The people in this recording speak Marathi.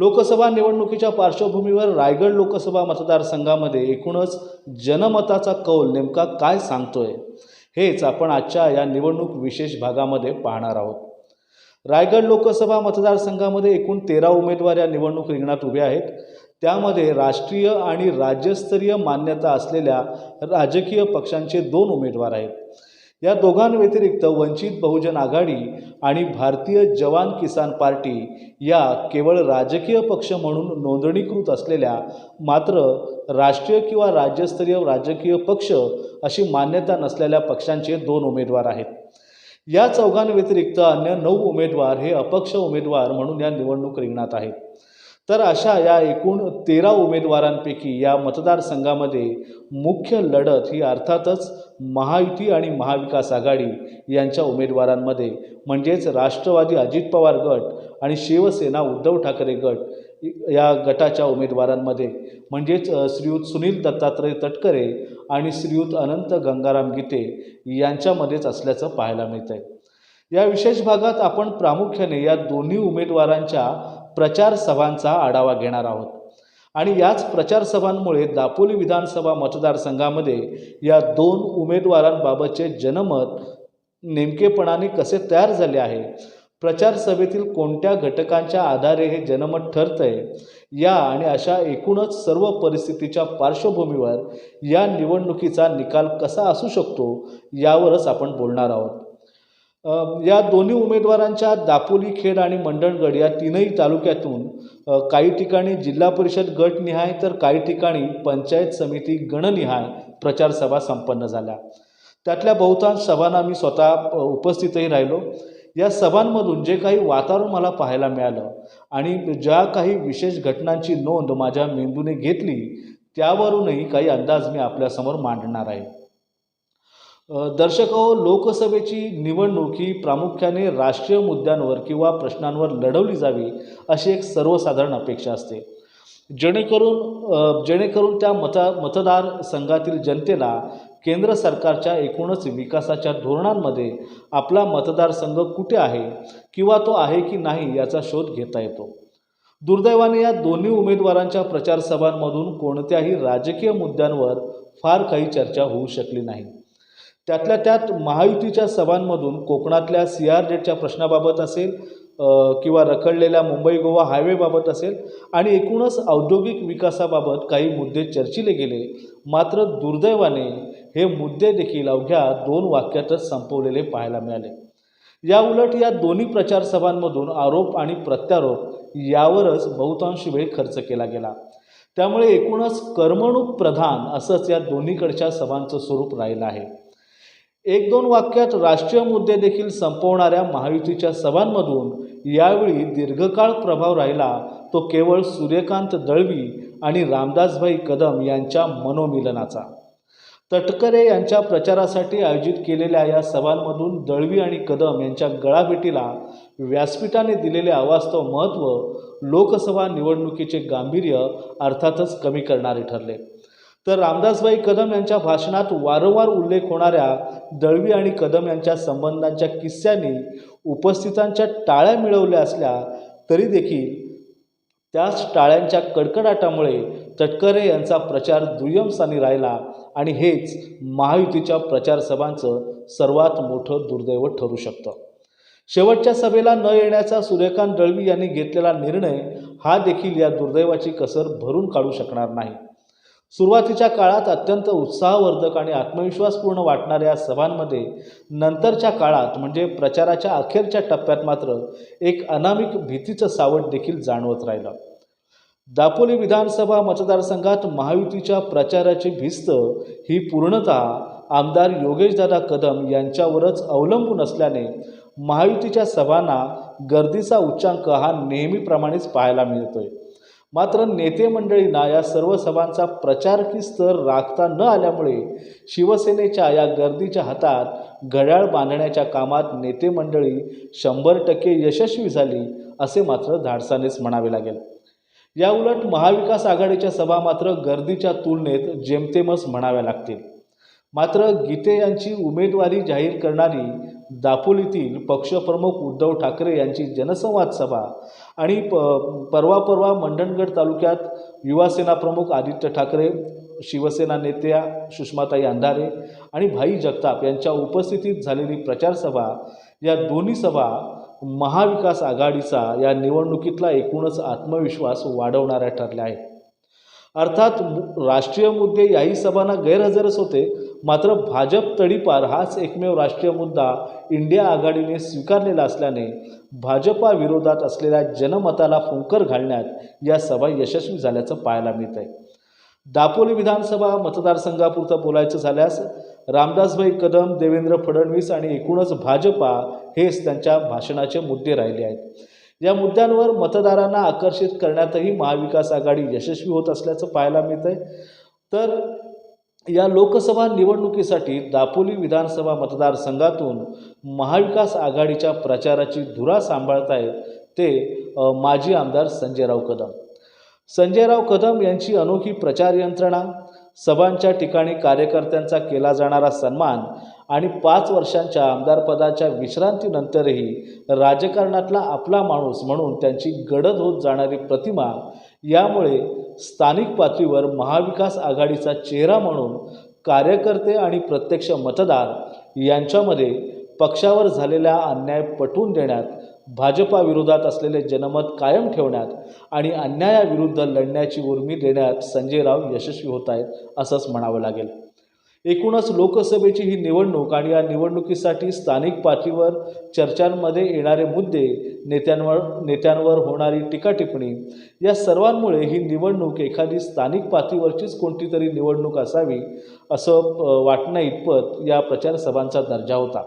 लोकसभा निवडणुकीच्या पार्श्वभूमीवर रायगड लोकसभा मतदारसंघामध्ये एकूणच जनमताचा कौल नेमका काय सांगतोय हेच आपण आजच्या या निवडणूक विशेष भागामध्ये पाहणार आहोत. रायगड लोकसभा मतदारसंघामध्ये एकूण तेरा उमेदवार या निवडणूक रिंगणात उभे आहेत. त्यामध्ये राष्ट्रीय आणि राज्यस्तरीय मान्यता असलेल्या राजकीय पक्षांचे दोन उमेदवार आहेत. या दोघांव्यतिरिक्त वंचित बहुजन आघाडी आणि भारतीय जवान किसान पार्टी या केवळ राजकीय पक्ष म्हणून नोंदणीकृत असलेल्या मात्र राष्ट्रीय किंवा राज्यस्तरीय राजकीय पक्ष अशी मान्यता नसलेल्या पक्षांचे दोन उमेदवार आहेत. या चौघांव्यतिरिक्त अन्य नऊ उमेदवार हे अपक्ष उमेदवार म्हणून या निवडणूक रिंगणात आहेत. तर अशा या एकूण तेरा उमेदवारांपैकी या मतदारसंघामध्ये मुख्य लढत ही अर्थातच महायुती आणि महाविकास आघाडी यांच्या उमेदवारांमध्ये म्हणजेच राष्ट्रवादी अजित पवार गट आणि शिवसेना उद्धव ठाकरे गट या गटाच्या उमेदवारांमध्ये म्हणजेच श्रीयुत सुनील दत्तात्रय तटकरे आणि श्रीयुत अनंत गंगाराम गीते यांच्यामध्येच असल्याचं पाहायला मिळतं आहे या विशेष भागात आपण प्रामुख्याने या दोन्ही उमेदवारांच्या प्रचार सभांचा आढावा घेणार आहोत. आणि याच प्रचारसभांमुळे दापोली विधानसभा मतदारसंघामध्ये या दोन उमेदवारांबाबतचे जनमत नेमकेपणाने कसे तयार झाले आहे? प्रचार सभेतील कोणत्या घटकांच्या आधारे हे जनमत ठरतंय? या आणि अशा एकूणच सर्व परिस्थितीच्या पार्श्वभूमीवर या निवडणुकीचा निकाल कसा असू शकतो यावरच आपण बोलणार आहोत. या दोन्ही उमेदवारांच्या दापोली खेड आणि मंडणगड या तीनही तालुक्यातून काही ठिकाणी जिल्हा परिषद गटनिहाय तर काही ठिकाणी पंचायत समिती गणनिहाय प्रचारसभा संपन्न झाल्या. त्यातल्या बहुतांश सभांना मी स्वतः उपस्थितही राहिलो. या सभांमधून जे काही वातावरण मला पाहायला मिळालं आणि ज्या काही विशेष घटनांची नोंद माझ्या मेंदूने घेतली त्यावरूनही काही अंदाज मी आपल्यासमोर मांडणार आहे. दर्शक हो लोकसभेची निवडणूक ही प्रामुख्याने राष्ट्रीय मुद्द्यांवर किंवा प्रश्नांवर लढवली जावी अशी एक सर्वसाधारण अपेक्षा असते. जेणेकरून जेणेकरून त्या मता मतदारसंघातील जनतेला केंद्र सरकारच्या एकूणच विकासाच्या धोरणांमध्ये आपला मतदारसंघ कुठे आहे किंवा तो आहे की नाही याचा शोध घेता येतो. दुर्दैवाने या दोन्ही उमेदवारांच्या प्रचारसभांमधून कोणत्याही राजकीय मुद्द्यांवर फार काही चर्चा होऊ शकली नाही. त्यातल्या त्यात महायुतीच्या सभांमधून कोकणातल्या सी आर डेटच्या प्रश्नाबाबत असेल किंवा रखडलेल्या मुंबई गोवा हायवेबाबत असेल आणि एकूणच औद्योगिक विकासाबाबत काही मुद्दे चर्चिले गेले मात्र दुर्दैवाने हे मुद्दे देखील अवघ्या दोन वाक्यातच संपवलेले पाहायला मिळाले. या उलट या दोन्ही प्रचार सभांमधून आरोप आणि प्रत्यारोप यावरच बहुतांश वेळ खर्च केला गेला. त्यामुळे एकूणच करमणूक प्रधान असंच या दोन्हीकडच्या सभांचं स्वरूप राहिलं आहे. एक दोन वाक्यात राष्ट्रीय मुद्दे देखील संपवणाऱ्या महायुतीच्या सभांमधून यावेळी दीर्घकाळ प्रभाव राहिला तो केवळ सूर्यकांत दळवी आणि रामदासभाई कदम यांच्या मनोमिलनाचा. तटकरे यांच्या प्रचारासाठी आयोजित केलेल्या या सभांमधून दळवी आणि कदम यांच्या गळाभेटीला व्यासपीठाने दिलेले अवास्तव महत्त्व लोकसभा निवडणुकीचे गांभीर्य अर्थातच कमी करणारे ठरले. तर रामदासबाई कदम यांच्या भाषणात वारंवार उल्लेख होणाऱ्या दळवी आणि कदम यांच्या संबंधांच्या किस्स्यांनी उपस्थितांच्या टाळ्या मिळवल्या असल्या तरी देखील त्याच टाळ्यांच्या कडकडाटामुळे तटकरे यांचा प्रचार दुय्यम स्थानी राहिला आणि हेच महायुतीच्या प्रचारसभांचं सर्वात मोठं दुर्दैव ठरू शकतं. शेवटच्या सभेला न येण्याचा सूर्यकांत दळवी यांनी घेतलेला निर्णय हा देखील या दुर्दैवाची कसर भरून काढू शकणार नाही. सुरुवातीच्या काळात अत्यंत उत्साहवर्धक आणि आत्मविश्वासपूर्ण वाटणाऱ्या या सभांमध्ये नंतरच्या काळात म्हणजे प्रचाराच्या अखेरच्या टप्प्यात मात्र एक अनामिक भीतीचं सावट देखील जाणवत राहिलं. दापोली विधानसभा मतदारसंघात महायुतीच्या प्रचाराची भिस्त ही पूर्णतः आमदार योगेशदादा कदम यांच्यावरच अवलंबून असल्याने महायुतीच्या सभांना गर्दीचा उच्चांक हा नेहमीप्रमाणेच पाहायला मिळतोय. मात्र नेते मंडळींना या सर्व सभांचा प्रचारकी स्तर राखता न आल्यामुळे शिवसेनेच्या या गर्दीच्या हातात घड्याळ बांधण्याच्या कामात नेते मंडळी शंभर टक्के यशस्वी झाली असे मात्र धाडसानेच म्हणावे लागेल. याउलट महाविकास आघाडीच्या सभा मात्र गर्दीच्या तुलनेत जेमतेमच म्हणाव्या लागतील. मात्र गीते यांची उमेदवारी जाहीर करणारी दापोलीतील पक्षप्रमुख उद्धव ठाकरे यांची जनसंवाद सभा आणि प परवा परवा मंडणगड तालुक्यात युवासेना प्रमुख आदित्य ठाकरे शिवसेना नेत्या सुषमाताई अंधारे आणि भाई जगताप यांच्या उपस्थितीत झालेली प्रचारसभा या दोन्ही सभा महाविकास आघाडीचा या निवडणुकीतला एकूणच आत्मविश्वास वाढवणाऱ्या ठरल्या आहेत. अर्थात राष्ट्रीय मुद्दे याही सभांना गैरहजरच होते. मात्र भाजप तडीपार हाच एकमेव राष्ट्रीय मुद्दा इंडिया आघाडीने स्वीकारलेला असल्याने भाजपा विरोधात असलेल्या जनमताला फुंकर घालण्यात या सभा यशस्वी झाल्याचं पाहायला मिळत आहे दापोली विधानसभा मतदारसंघापुरतं बोलायचं झाल्यास रामदासभाई कदम देवेंद्र फडणवीस आणि एकूणच भाजपा हेच त्यांच्या भाषणाचे मुद्दे राहिले आहेत. या मुद्द्यांवर मतदारांना आकर्षित करण्यातही महाविकास आघाडी यशस्वी होत असल्याचं पाहायला मिळत आहे तर या लोकसभा निवडणुकीसाठी दापोली विधानसभा मतदारसंघातून महाविकास आघाडीच्या प्रचाराची धुरा सांभाळत आहेत ते माजी आमदार संजयराव कदम. संजयराव कदम यांची अनोखी प्रचार यंत्रणा सभांच्या ठिकाणी कार्यकर्त्यांचा केला जाणारा सन्मान आणि पाच वर्षांच्या आमदारपदाच्या विश्रांतीनंतरही राजकारणातला आपला माणूस म्हणून त्यांची गडद होत जाणारी प्रतिमा यामुळे स्थानिक पातळीवर महाविकास आघाडीचा चेहरा म्हणून कार्यकर्ते आणि प्रत्यक्ष मतदार यांच्यामध्ये पक्षावर झालेला अन्याय पटवून देण्यात भाजपाविरोधात असलेले जनमत कायम ठेवण्यात आणि अन्यायाविरुद्ध लढण्याची उर्मी देण्यात संजय राव यशस्वी होत आहेत असंच म्हणावं लागेल. एकूणच लोकसभेची ही निवडणूक आणि या निवडणुकीसाठी स्थानिक पातळीवर चर्चांमध्ये येणारे मुद्दे नेत्यांवर नेत्यांवर होणारी टीकाटिप्पणी या सर्वांमुळे ही निवडणूक एखादी स्थानिक पातळीवरचीच कोणती तरी निवडणूक असावी असं वाटणं इतपत या प्रचारसभांचा दर्जा होता.